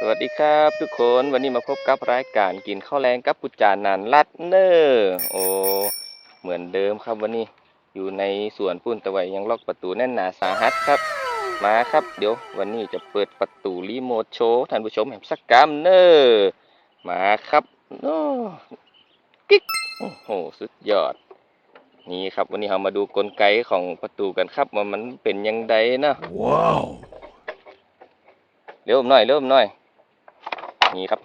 สวัสดีครับทุกคนวันนี้มาพบกับรายการกินข้าวแรงกับปุจจานันรัดเนอร์โอ้เหมือนเดิมครับวันนี้อยู่ในสวนปุ่นตะไวยังล็อกประตูแน่นหนาสาหัสครับ มาครับเดี๋ยววันนี้จะเปิดประตูรีโมทโชว์ท่านผู้ชมแหมสักกามเนอร์มาครับโอ้กิ๊กโอ้โหสุดยอด นี่ครับวันนี้เรามาดูกลไกของประตูกันครับว่ามันเป็นยังไงนะว้าวเร็วหน่อยเร็วหน่อย นี่ครับ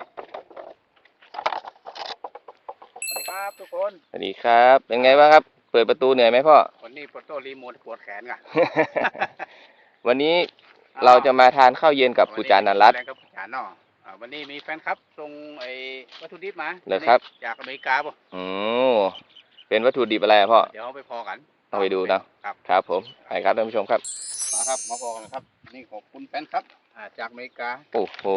สวัสดีครับทุกคนสวัสดีครับ เป็นไงบ้างครับ เปิดประตูเหนื่อยไหมพ่อ วันนี้ปวดโต้รีโมทปวดแขนก่ะ วันนี้เราจะมาทานข้าวเย็นกับปูจานันรัตน์แรงกับปูจานเนาะอ่าวันนี้มีแฟนครับส่งไอ้วัตถุดิบมาเหรอครับจากอเมริกาป่ะอืมเป็นวัตถุดิบอะไรอะพ่อ เดี๋ยวเอาไปพอกันเอาไปดูนะครับ ครับผมไปครับท่านผู้ชมครับ มาครับมาพอกันครับ นี่ขอบคุณแฟนครับอ่าจากอเมริกา โอ้โหโอ้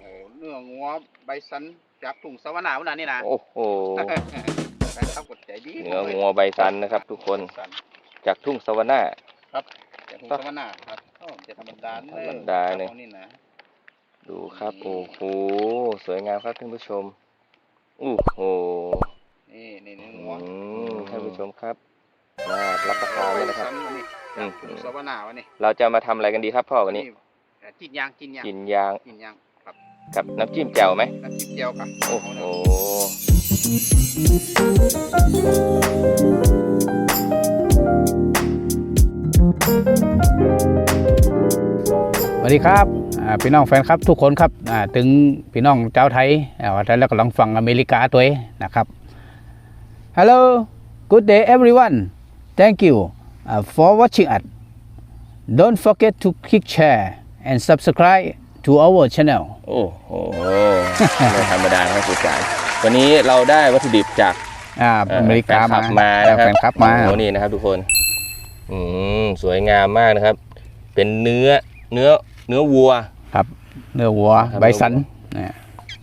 โหเนื้องัวใบสันจากถุงสวรรค์วันนั้นนี่นะโอ้โหแฟนครับกดใจดีเนื้องัวใบสันนะครับ ทุกคนสันจากทุ่งสวรรค์จากถุงสวรรค์ครับโอ้จะธรรมดาธรรมดาเนี่ยอนี่นะดูครับโอ้โหสวยงามครับท่านผู้ชมโอ้โหนี่นี่เนื้ออืงัวมท่านผู้ชมครับน่ารับประทานเลยนะครับวันนี้อืมถุงสวรรค์วันนี้เราจะมาทำอะไรกันดีครับพ่อวันนี้เอ่อจิ้นยางจิ้นยางกินยางจิ้นยางครับ กับน้ำจิ้มแจ่วไหมน้ำจิ้มเจียวครับโอ้โหสวัสดีครับอ่าพี่น้องแฟนครับทุกคนครับอ่าถึงพี่น้องเจ้าวไทยอ่าว่าแล้วก็ลองฟังอเมริกาตัวเองนะครับ Hello good day everyone thank you uh, for watching us don't forget to click share and subscribe to our channel โอ้โหไม่ธรรมดาครับผู้การวันนี้เราได้วัตถุดิบจากอ่าเอ่ออเมริกาแฟนคลัมาบมานะครับแฟนคลับมาโอ้โหนี่นะครับทุกคนอืมสวยงามมากนะครับ เป็นเนื้อเนื้อเนื้อวัวครับ เนื้อวัวครับใบสันนะ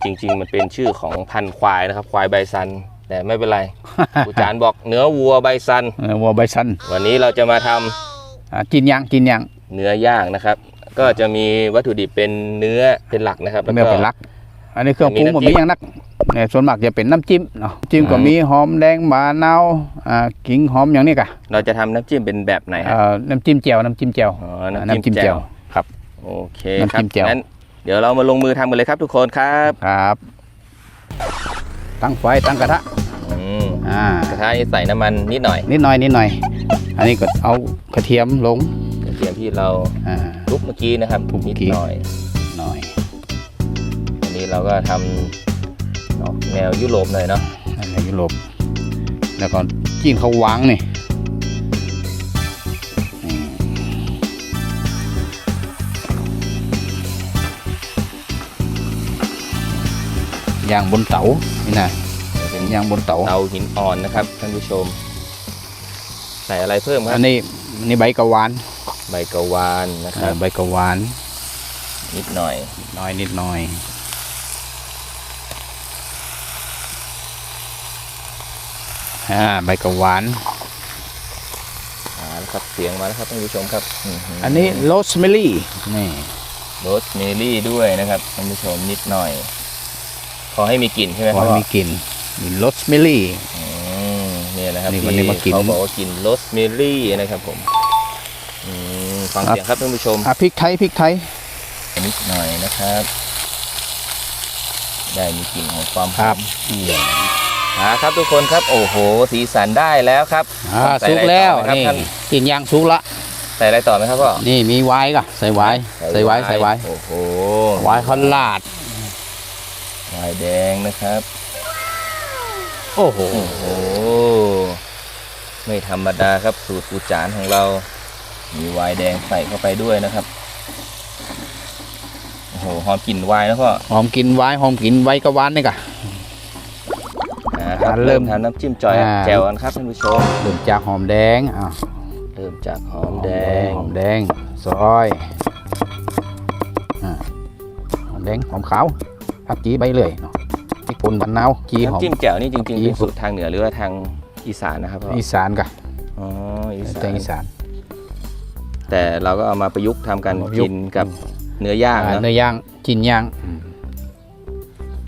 จริง ๆ มันเป็นชื่อของพันธุ์ควายนะครับ ควายใบซันแต่ไม่เป็นไรผู้จานบอกเนื้อวัวใบซันเนื้อวัวใบสันวันนี้เราจะมาทำอ่ากินยังกินยังเนื้อย่างนะครับ ก็จะมีวัตถุดิบเป็นเนื้อเป็นหลักนะครับแล้วเนื้อก็เป็นหลัก อันนี้เครื่องปรุงมีน้ำผมจิ้มมีอย่างนักเนี่ยส่วนมากจะเป็นน้ำจิ้มเนาะจิ้มก็อืมมีหอมแดงมะนาวอ่ากิ่งหอมอย่างนี้กะเราจะทำน้ำจิ้มเป็นแบบไหนฮะเอ่อน้ำจิ้มแจ่วน้ำจิ้มแจ่วอ๋อน้ำน้ำจิ้จิ้มมแจ่แจ่ววครับโอเคน้ำครับจิ้มแจ่วงั้นเดี๋ยวเรามาลงมือทำกันเลยครับทุกคนครับครับ ตั้งไฟตั้งกระทะอืมอ่ากระทะนี่ใส่น้ำมันนิดหน่อย นิดหน่อยนิดหน่อย อันนี้ก็เอากระเทียมลง กระเทียมที่เราอ่าทุบเมื่อกี้นะครับทุบเมื่นิอดกี้ หน่อย หน่อยอันนี้เราก็ทำออกแนวยุโรปหน่อยเนาะอันนี้ยุโรปแล้วก็จิ้นเขาวางนี่นี่ย่างบนเตานี่นะเป็นย่างบนเตาเตาหินอ่อนนะครับท่านผู้ชม ใส่อะไรเพิ่มคอัรับนนี้อันนี้ใบกะวาน ใบกะวานนะคอ่ารับใบกะวาน นิดหน่อยน้อยนิดหน่อย อ่าใบกะวานอ่าแล้วครับเสียงมาแล้วครับท่านผู้ชมครับอื้อหือันนี้โรสเมลี่นี่โรสเมลี่ด้วยนะครับท่านผู้ชมนิดหน่อยพอให้มีกลิ่นใช่ไหมพคอรับมีกลิ่นมีโรสเมลี่อืมเนี่ยนะครับนี่ที่วันนี้มากินเขาบอกว่ากินโรสเมลี่นะครับผมอืม ฟังเสียงครับท่านผู้ชมอะพริกไทยพริกไทยนิดหน่อยนะครับ ได้มีกลิ่นของความหคอรับมอ่าครับทุกคนครับโอ้โห สีสันได้แล้วครับอ่าใส่สุกอะไรแล้วต่อไหมครับนี่ท่านกินย่างสุกละใส่อะไรต่อไหมครับพ่อนี่มีไว้ก่ะใส่ไว้ใส่ไว้ใส่ไว้โอ้โหไว้เขาลาดไวน์แดงนะครับโอ้โหโอ้โหไม่ธรรมดาครับสูตรปูจานของเรา มีไวน์แดงใส่เข้าไปด้วยนะครับโอ้โหหอมกลิ่นไวน์นะพ่อหอมกินไว้หอมกินไว้กะหวานนี่กะ อ่าครับอ่าเริ่เริ่มมทำน้ำจิ้มจอยอ่า แจ่วกันครับท่านผู้ชมเริ่มจากหอมแดงอะเริ่มจากหอมแดงหอมแดงซอยอะหอมแดงหอมขาวผักจีใบเลยเนาะพริกป่นบันนาวจีหอม น้ำจิ้มแจ่วนี่จริงๆอีเป็นสูตรทางเหนือหรือว่าทางอีสานนะครับพ่ออีสานกะอ๋ออีสาแตนงอีสาน แต่เราก็เอามาประยุกต์ทำกันประยุกต์กินกับเนื้อย่างอ่านะเนื้อย่างจินย่างอืม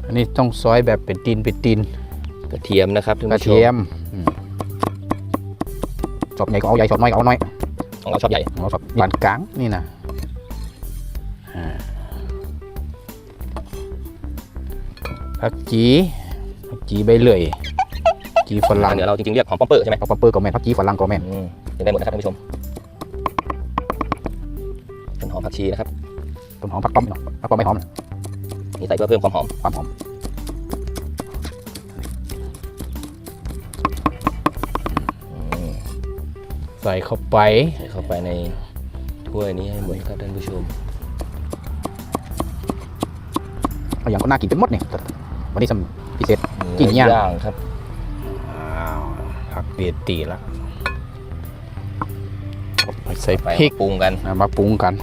อันนี้ต้องซอยแบบเป็นตีนเป็นตีนกระเทียมนะครับท่านกระผู้ชเทียมมอืมชอบใหญ่ก็เอาใหญ่ชอบน้อยก็เอาน้อยของเราชอบใหญ่เอาชอบปานกลางนี่นะอ่าผักจีผักจีใบเลื่อยจีฝรั่ทางงเหนือเราจริงๆเรียกหอมป้อมเปอร์ใช่ไหมเอาปะเปอร์ก็แม่นผักจีฝรั่งก็แม่นอืมเป็นได้หมดนะครับท่านผู้ชมเป็น หอมผักชีนะครับต้นหอมผักป้อมเนาะผักป้อมไม่หอมนะนี่ใส่เพื่อเพิ่มความหอมความหอมอืมใส่เข้าไปใส่เข้าไปในถ้วยนี้ให้หมดครับท่านผู้ชมเอาอย่างก็น่ากินเป็นหมดนี่วันนี้สำพิเศษกินย่างย่างครับอ้าวผักเปียตีละไปใส่ไปพริกปรุงกันอะมาปรุงกัน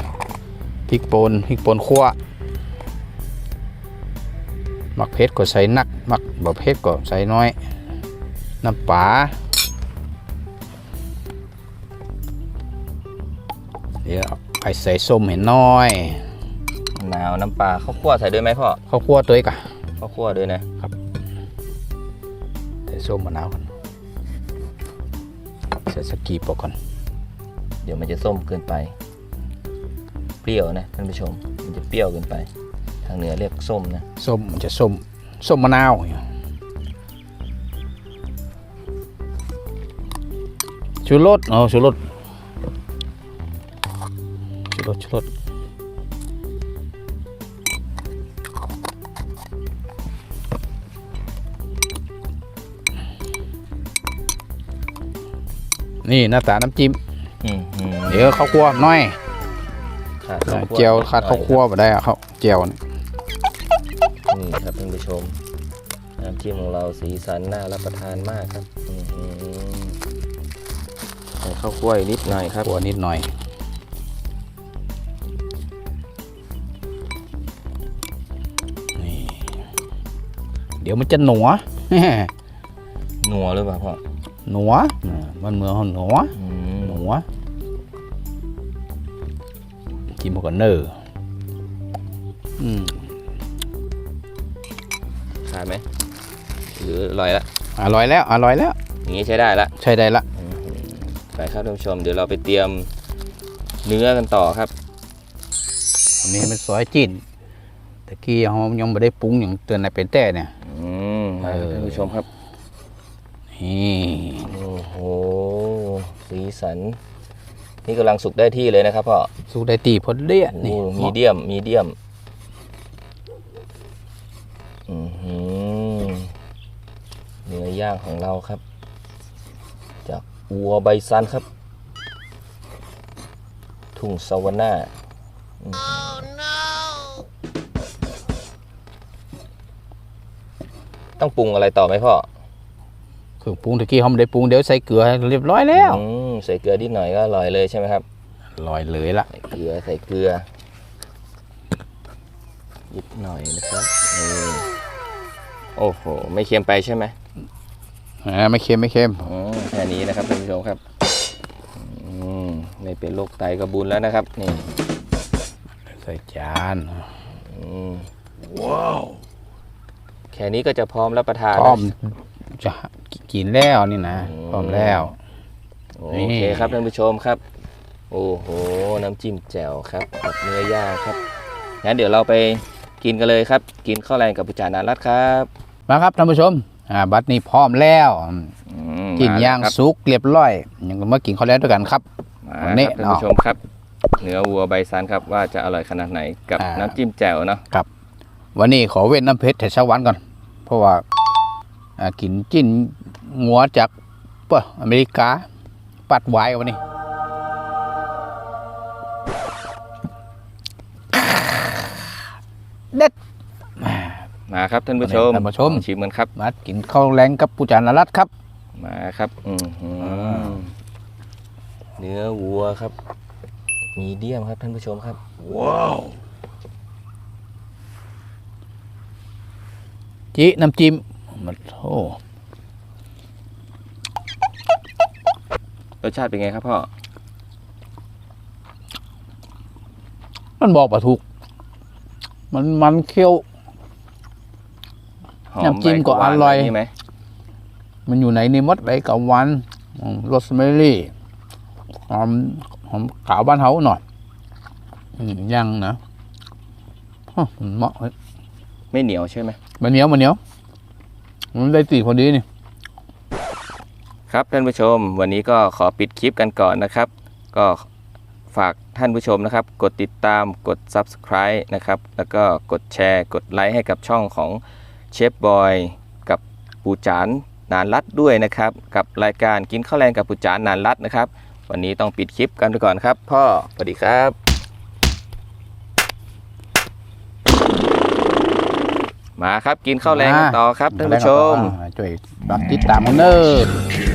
พริกป่นพริกป่นคั่วมักเผ็ดก็ใส่นักมักบ่เผ็ดก็ใส่น้อย น้ำปลาเดี๋ยวไอใส่ส้มเห็นน้อยมะนาวน้ำปลาข้าวคั่วใส่ด้วยไหมพ่อข้าวคั่วตัวอีกอะข้าวคั่วด้วยนะใส่ส้มมะนาวกันใส่สกีปอกก่อนเดี๋ยวมันจะส้มเกินไป เปรี้ยวนะท่านผู้ชม มันจะเปรี้ยวเกินไป ทางเหนือเรียกส้มนะ ส้มมันจะส้ม ส้มมะนาวชูรสอ๋อชูรสชูรสชูรสนี่หน้าตาน้ำจิ้มอืมอืมเดี๋ยวข้าวคั่วหน้อยขาดข้าวคั่ว เจียวขาดข้าวคั่วมาได้อะข้าวเจียวนี่นี่ครับท่านผู้ชมน้ำจิ้มของเราสีสันน่ารับประทานมากครับอื้อหือใส่ข้าวคั่วอีกนิดหน่อยครับคั่วนิดหน่อยนี่เดี๋ยวมันจะหนัวนัวหรือเปล่าพ่อหนัวอ่ามันเหมือนหนัวอืมหนัว จิ้มกับเนอร์อืมขาดไหมหรืออร่อยละอร่อยแล้วอร่อยแล้ว อย่างนี้ใช้ได้ละใช่ได้ละอื้อหือไปครับท่านผู้ชม เดี๋ยวเราไปเตรียมเนื้อกันต่อครับอันนี้มันซอยจีนตะกี้เรายังไม่ได้ปรุงอย่างเตือนในเป็นแต่เนี่ยอืมมาเออท่านผู้ชมครับนี่โอ้โหสีสัน นี่กำลังสุกได้ที่เลยนะครับพ่อสุกได้ตีพอดีอะนี่โอ้มีเดียมมีเดียมอือหือเนื้อย่างของเราครับ จากวัวไบซันครับ ทุ่งสวรรค์ต้องปรุงอะไรต่อไหมพ่อเครื่องปรุงตะกี้เขาไม่ได้ปรุงเดี๋ยวใส่เกลือให้เรียบร้อยแล้วอืม ใส่เกลือนิดหน่อยก็อร่อยเลยใช่ไหมครับลอยเลยละใส่เกลือใส่เกลือนิดหน่อยนะครับนี่โอ้โห ไม่เค็มไปใช่ไหมอ่าไม่เค็มไม่เค็มอืมแค่นี้นะครับท่านผู้ชมครับอืมไม่เป็นโรคไตกระบุญแล้วนะครับ นี่ ใส่จานอืมว้าวแค่นี้ก็จะพร้อมรับประทานพร้อมจะกินแล้วนี่นะพร้อมแล้ว โอนี่เคครับท่านผู้ชมครับ โอ้โห น้ำจิ้มแจ่วครับกับเนื้อย่างครับงั้นเดี๋ยวเราไปกินกันเลยครับ กินข้าวแรงกับปุจจานารัตครับ มาครับท่านผู้ชมอ่าบัดนี้พร้อมแล้วอืมกินย่างมแล้วครับสุกเรียบร้อยยังมากินข้าวแล้วด้วยกันครับมาวันนี้ครับท่านผู้ชมครับ เนื้อวัวใบซันครับว่าจะอร่อยขนาดไหนกับอ่าน้ำจิ้มแจ่วเนาะวันนี้ขอเว้นน้ำเพชรแต่เช้าวันก่อน เพราะว่าอ่ากินจิ้นงัวจากปะอเมริกา ปัดไว้วันนี้เด็ดมาครับท่านผู้ชมท่านผู้ชมลองชิมกันครับ มากินข้าวแรงกับปูจานารัตครับ มาครับอือหือเนื้อวัวครับ มีเดียมครับท่านผู้ชมครับ ว้าวจีน้ำจิ้มมันโอ้ รสชาติเป็นไงครับพ่อ มันบอกปะถูกมันมันเคี้ยว หอมน้ำจิ้มก็ใบหวานอร่อยแบบนี่ไหมมันอยู่ในนิมดใบกะวันโรสแมรี่หอมหอมขาวบ้านเฮาหน่อยอืมยังนะอ้อมันเหมาะเฮ้ยไม่เหนียวใช่ไหมมันเหนียวมันเหนียว มันได้ตีพอดีนี่ ครับท่านผู้ชม วันนี้ก็ขอปิดคลิปกันก่อนนะครับ ก็ฝากท่านผู้ชมนะครับ กดติดตามกด subscribe นะครับ แล้วก็กดแชร์กดไลค์ให้กับช่องของเชฟบอยกับปูจานนานรัดด้วยนะครับ กับรายการกินข้าวแรงกับปูจานนานรัดนะครับ วันนี้ต้องปิดคลิปกันไปก่อนครับ พ่อสวัสดีครับมาครับ กินข้าวแรงกันต่อครับท่านผู้ชมช่วยฝากติดตามกันเนอ